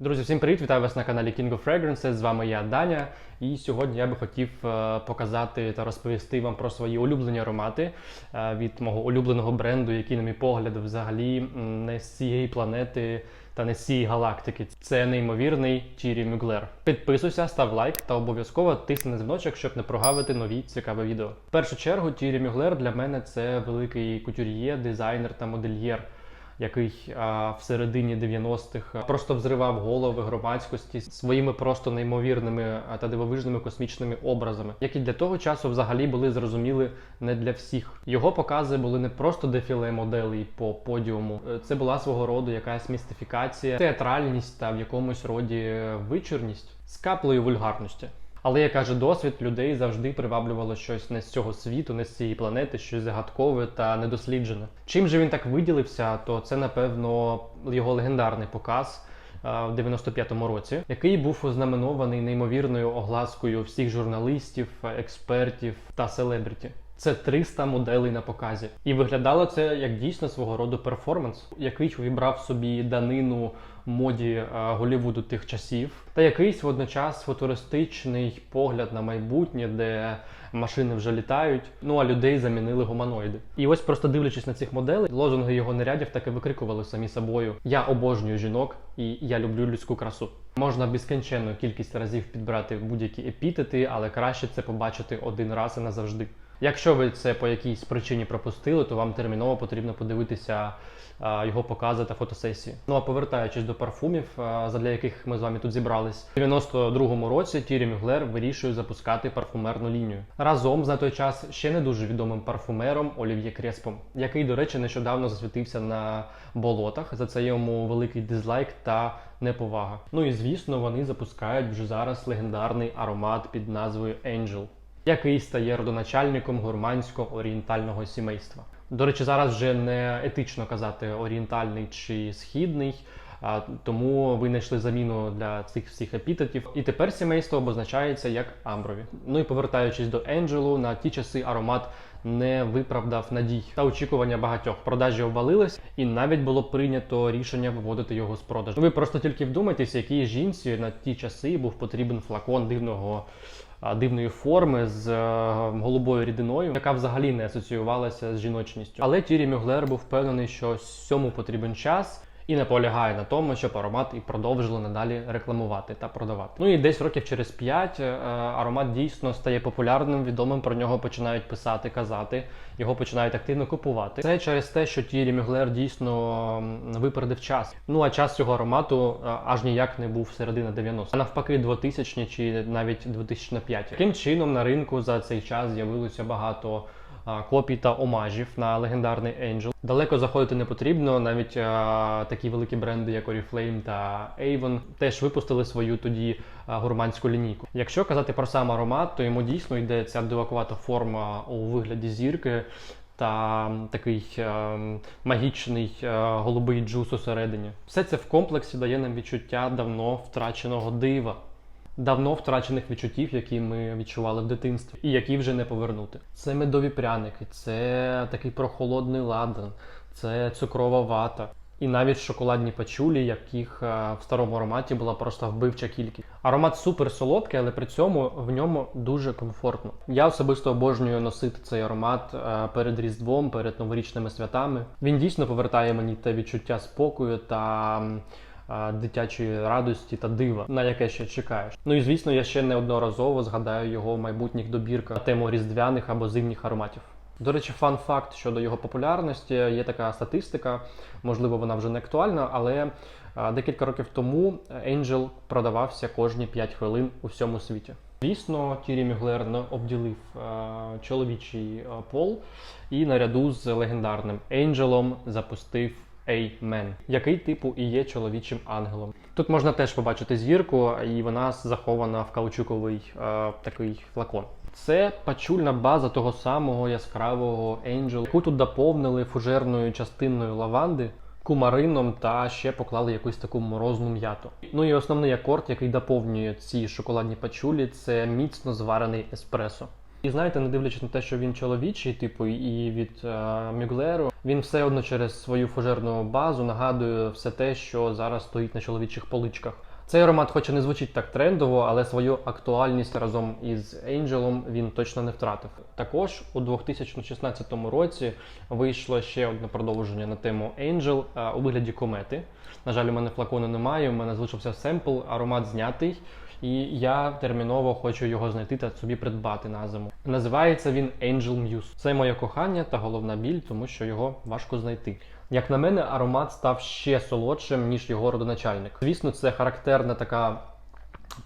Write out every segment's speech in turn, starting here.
Друзі, всім привіт! Вітаю вас на каналі King of Fragrances. З вами я, Даня. І сьогодні я би хотів е, показати та розповісти вам про свої улюблені аромати е, від мого улюбленого бренду, який, на мій погляд, взагалі не з цієї планети та не з цієї галактики. Це неймовірний Thierry Mugler. Підписуйся, став лайк та обов'язково тисни на дзвіночок, щоб не прогавити нові цікаві відео. В першу чергу Thierry Mugler для мене це великий кутюр'є, дизайнер та модельєр який а, в середині 90-х просто взривав голови громадськості своїми просто неймовірними та дивовижними космічними образами, які для того часу взагалі були зрозуміли не для всіх. Його покази були не просто дефіле моделей по подіуму, Е, це була свого роду якась містифікація, театральність та в якомусь роді е, вичурність з каплею вульгарності. Але як каже досвід, людей завжди приваблювало щось не з цього світу, не з цієї планети, щось загадкове та недосліджене. Чим же він так виділився, то це напевно його легендарний показ. В 95-му році, який був ознаменований неймовірною огласкою всіх журналістів, експертів та селебріті. Це 300 моделей на показі, і виглядало це як дійсно свого роду перформанс, який увібрав собі данину моді е, Голлівуду тих часів, та якийсь водночас футуристичний погляд на майбутнє, де машини вже літають, ну а людей замінили гуманоїди. І ось просто дивлячись на цих моделей, лозунги його нарядів так викрикували самі собою: Я обожнюю жінок і я люблю людську красу. Можна безкінченну кількість разів підбирати будь-які епітети, але краще це побачити один раз і назавжди. Якщо ви це по якійсь причині пропустили, то вам терміново потрібно подивитися його покази та фотосесії. Ну а повертаючись до парфумів, задля яких ми з вами тут зібрались, у 92-му році Тірі Мюглер вирішує запускати парфумерну лінію разом з на той час ще не дуже відомим парфумером Олів'є Креспом, який, до речі, нещодавно засвітився на болотах. За це йому великий дизлайк та неповага. Ну і звісно, вони запускають вже зараз легендарний аромат під назвою Angel який стає родоначальником гурмансько-орієнтального сімейства. До речі, зараз вже не етично казати орієнтальний чи східний, тому винайшли заміну для цих всіх епітетів. І тепер сімейство обозначається як амброві. Ну і повертаючись до Енджелу, на ті часи аромат не виправдав надій та очікування багатьох. Продажі обвалились, і навіть було прийнято рішення виводити його з продажу. Ви просто тільки вдумайтесь, якій жінці на ті часи був потрібен флакон дивного. Дивної форми з е, голубою рідиною, яка взагалі не асоціювалася з жіночністю. Але Тірі Мюглер був впевнений, що цьому потрібен час і наполягає на тому, щоб аромат і продовжили надалі рекламувати та продавати. Ну і десь років через 5 аромат дійсно стає популярним, відомим про нього починають писати, казати, його починають активно купувати. Це через те, що Тірі Мюглер дійсно випередив час. Ну а час цього аромату аж ніяк не був середина 90 а навпаки, 2000 чи навіть 2005. Таким чином на ринку за цей час з'явилося багато копій та омажів на легендарний Angel. Далеко заходити не потрібно. Навіть а, такі великі бренди, як Oriflame та Avon, теж випустили свою тоді гурманську лінійку. Якщо казати про сам аромат, то йому дійсно йде ця дивакувата форма у вигляді зірки. Та такий е, магічний е, голубий джус усередині. Все це в комплексі дає нам відчуття давно втраченого дива давно втрачених відчуттів, які ми відчували в дитинстві, і які вже не повернути. Це медові пряники, це такий прохолодний ладан, це цукрова вата. І навіть шоколадні пачулі, яких е, в старому ароматі була просто вбивча кількість. Аромат супер солодкий, але при цьому в ньому дуже комфортно. Я особисто обожнюю носити цей аромат е, перед Різдвом, перед новорічними святами. Він дійсно повертає мені те відчуття спокою та дитячої радості та дива, на яке ще чекаєш. Ну і звісно, я ще неодноразово згадаю його в майбутніх добірках на тему різдвяних або зимніх ароматів. До речі, фан факт щодо його популярності. Є така статистика, можливо, вона вже не актуальна, але декілька років тому Angel продавався кожні 5 хвилин у всьому світі. Звісно, Тірі Мюглер обділив чоловічий пол і наряду з легендарним Angel запустив Amen, який типу і є чоловічим ангелом. Тут можна теж побачити зірку, і вона захована в каучуковий е, такий флакон. Це пачульна база того самого яскравого Angel, яку тут доповнили фужерною частиною лаванди, кумарином та ще поклали якусь таку морозну м'яту. Ну і основний акорд, який доповнює ці шоколадні пачулі, це міцно зварений еспресо. І знаєте, не дивлячись на те, що він чоловічий, типу, і від е, Мюглеру, він все одно через свою фужерну базу нагадує все те, що зараз стоїть на чоловічих поличках. Цей аромат, хоч і не звучить так трендово, але свою актуальність разом із Angel він точно не втратив. Також у 2016 році вийшло ще одне продовження на тему Angel е, у вигляді комети. На жаль, у мене флакону немає, у мене залишився семпл, аромат знятий, і я терміново хочу його знайти та собі придбати на зиму. Називається він Angel Muse. Це моє кохання та головна біль, тому що його важко знайти. Як на мене, аромат став ще солодшим, ніж його родоначальник. Звісно, це характерна така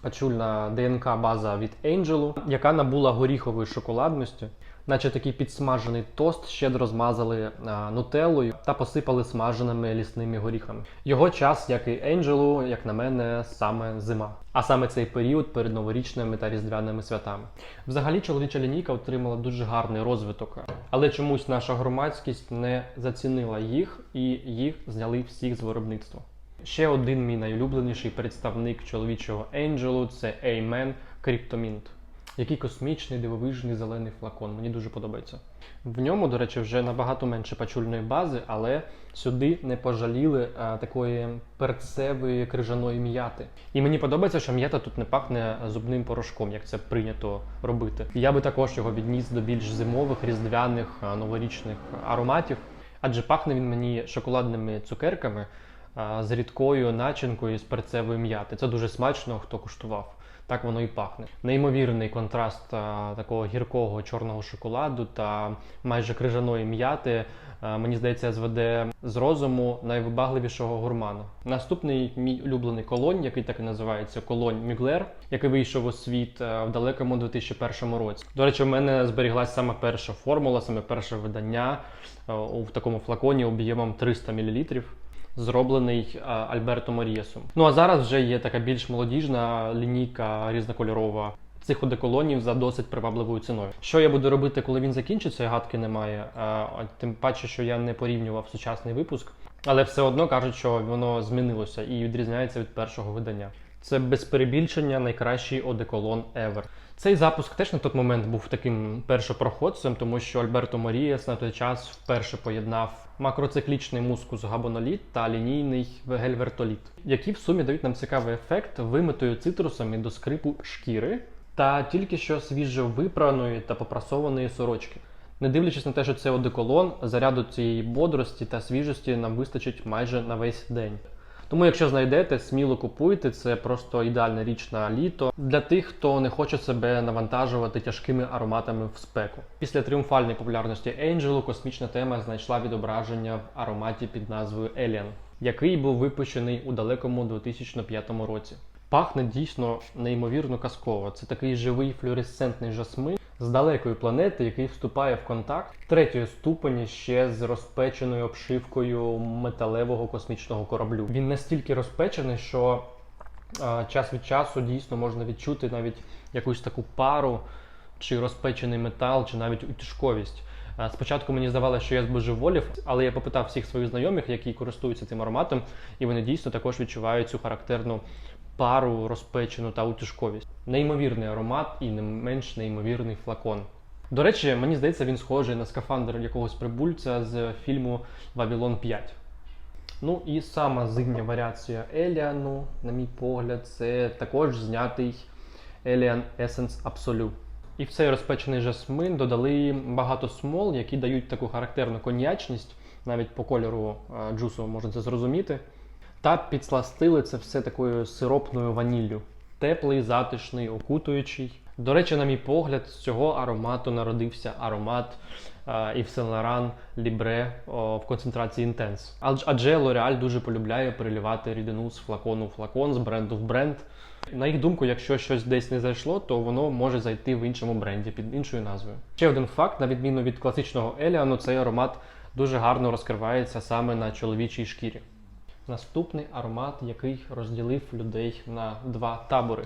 пачульна ДНК база від Angel, яка набула горіхової шоколадності. Наче такий підсмажений тост щедро змазали а, нутеллою та посипали смаженими лісними горіхами. Його час, як і Енджелу, як на мене, саме зима. А саме цей період перед новорічними та різдвяними святами. Взагалі, чоловіча лінійка отримала дуже гарний розвиток, але чомусь наша громадськість не зацінила їх і їх зняли всіх з виробництва. Ще один мій найулюбленіший представник чоловічого Енджелу це Amen Cryptomint. Який космічний дивовижний зелений флакон. Мені дуже подобається. В ньому, до речі, вже набагато менше пачульної бази, але сюди не пожаліли а, такої перцевої крижаної м'яти. І мені подобається, що м'ята тут не пахне зубним порошком, як це прийнято робити. Я би також його відніс до більш зимових, різдвяних, а, новорічних ароматів, адже пахне він мені шоколадними цукерками а, з рідкою начинкою з перцевої м'яти. Це дуже смачно, хто куштував. Так воно і пахне. Неймовірний контраст а, такого гіркого чорного шоколаду та майже крижаної м'яти. а, Мені здається, зведе з розуму найвибагливішого гурмана. Наступний мій улюблений колонь, який так і називається колонь Мюглер, який вийшов у світ а, в далекому 2001 році. До речі, в мене зберіглась саме перша формула, саме перше видання а, у в такому флаконі об'ємом 300 мл зроблений Альберто Морієсом. Ну а зараз вже є така більш молодіжна лінійка різнокольорова. Цих одеколонів за досить привабливою ціною. Що я буду робити, коли він закінчиться, гадки немає. Тим паче, що я не порівнював сучасний випуск, але все одно кажуть, що воно змінилося і відрізняється від першого видання. Це без перебільшення найкращий одеколон ever. Цей запуск теж на той момент був таким першопроходцем, тому що Альберто Морієс на той час вперше поєднав макроциклічний мускус габоноліт та лінійний гельвертоліт, які в сумі дають нам цікавий ефект вимитою цитрусами до скрипу шкіри та тільки що свіжо випраної та попрасованої сорочки. Не дивлячись на те, що це одеколон, заряду цієї бодрості та свіжості нам вистачить майже на весь день. Тому, якщо знайдете, сміло купуйте, це просто ідеальна річ на літо для тих, хто не хоче себе навантажувати тяжкими ароматами в спеку. Після тріумфальної популярності Angel космічна тема знайшла відображення в ароматі під назвою Alien, який був випущений у далекому 2005 році. Пахне дійсно неймовірно казково. Це такий живий флюоресцентний жасмин з далекої планети, який вступає в контакт третьої ступені ще з розпеченою обшивкою металевого космічного кораблю. Він настільки розпечений, що а, час від часу дійсно можна відчути навіть якусь таку пару, чи розпечений метал, чи навіть утішковість. А, Спочатку мені здавалося, що я збожеволів, але я попитав всіх своїх знайомих, які користуються цим ароматом, і вони дійсно також відчувають цю характерну пару розпечену та утишковість. Неймовірний аромат і не менш неймовірний флакон. До речі, мені здається, він схожий на скафандр якогось прибульця з фільму Вавилон 5. Ну і сама зимня варіація Еліану, на мій погляд, це також знятий Elian Essence Absolute. І в цей розпечений жасмин додали багато смол, які дають таку характерну коньячність, навіть по кольору е, джусу можна це зрозуміти. Та підсластили це все такою сиропною ваніллю. Теплий, затишний, окутуючий. До речі, на мій погляд, з цього аромату народився аромат Yves Saint Libre в концентрації. Адж- Адже L'Oreal дуже полюбляє переливати рідину з флакону в флакон, з бренду в бренд. На їх думку, якщо щось десь не зайшло, то воно може зайти в іншому бренді під іншою назвою. Ще один факт: на відміну від класичного Еліану, цей аромат дуже гарно розкривається саме на чоловічій шкірі. Наступний аромат, який розділив людей на два табори: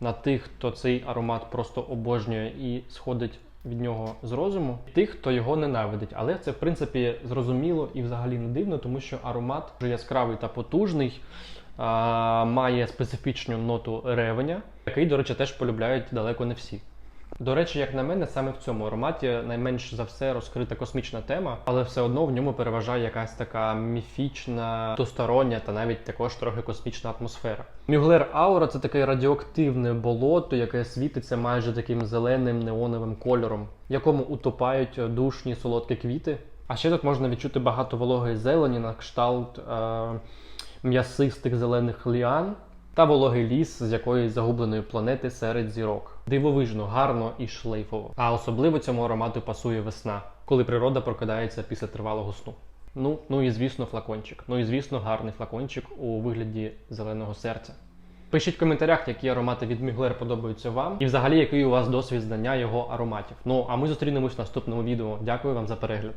на тих, хто цей аромат просто обожнює і сходить від нього з розуму, і тих, хто його ненавидить. Але це в принципі зрозуміло і взагалі не дивно, тому що аромат дуже яскравий та потужний. Має специфічну ноту ревеня, який, до речі, теж полюбляють далеко не всі. До речі, як на мене, саме в цьому ароматі найменш за все розкрита космічна тема, але все одно в ньому переважає якась така міфічна, достороння та навіть також трохи космічна атмосфера. Мюглер Аура це таке радіоактивне болото, яке світиться майже таким зеленим неоновим кольором, якому утопають душні солодкі квіти. А ще тут можна відчути багато вологої зелені на кшталт е- м'ясистих зелених ліан та вологий ліс з якоїсь загубленої планети серед зірок. Дивовижно, гарно і шлейфово. А особливо цьому аромату пасує весна, коли природа прокидається після тривалого сну. Ну, ну і звісно, флакончик. Ну і звісно, гарний флакончик у вигляді зеленого серця. Пишіть в коментарях, які аромати від Мюглер подобаються вам, і взагалі який у вас досвід знання його ароматів. Ну а ми зустрінемось в наступному відео. Дякую вам за перегляд.